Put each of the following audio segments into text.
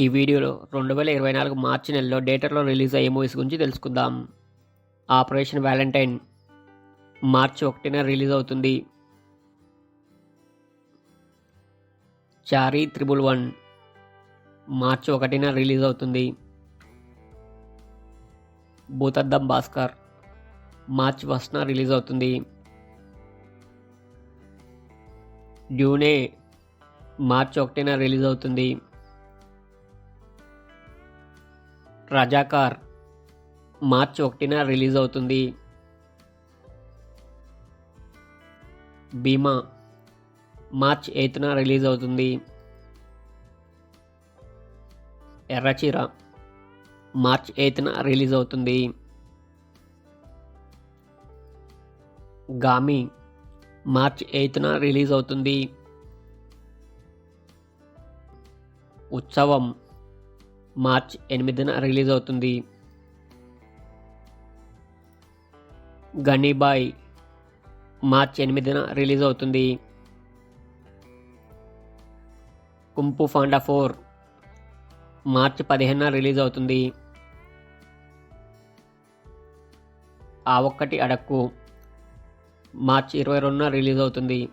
ఈ వీడియోలో రెండు వేల ఇరవై నాలుగు మార్చి నెలలో డేటర్లో రిలీజ్ అయ్యే మూవీస్ గురించి తెలుసుకుందాం. ఆపరేషన్ వ్యాలంటైన్ మార్చి ఒకటిన రిలీజ్ అవుతుంది. చారీ త్రిబుల్ వన్ మార్చి ఒకటిన రిలీజ్ అవుతుంది. భూతద్దం భాస్కర్ మార్చి ఫస్ట్న రిలీజ్ అవుతుంది. డ్యూనే మార్చి ఒకటిన రిలీజ్ అవుతుంది. రజాకార్ మార్చ్ ఒకటిన రిలీజ్ అవుతుంది. భీమా మార్చ్ ఎయిత్న రిలీజ్ అవుతుంది. ఎర్రచీర మార్చ్ ఎయిత్న రిలీజ్ అవుతుంది. గామి మార్చ్ ఎయిత్న రిలీజ్ అవుతుంది. ఉత్సవం మార్చ్ ఎనిమిదిన రిలీజ్ అవుతుంది. గనీబాయ్ మార్చ్ ఎనిమిదిన రిలీజ్ అవుతుంది. Kung Fu Panda four March పదిహేనున రిలీజ్ అవుతుంది. ఆ ఒక్కటి అడక్కు మార్చ్ ఇరవై రెండున రిలీజ్ అవుతుంది.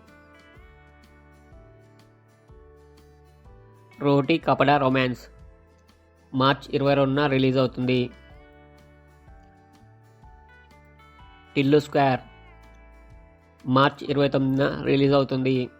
రోటీ కపడా రొమాన్స్ మార్చ్ ఇరవై రెండున రిలీజ్ అవుతుంది. టిల్లు స్క్వేర్ మార్చ్ ఇరవై తొమ్మిదిన రిలీజ్ అవుతుంది.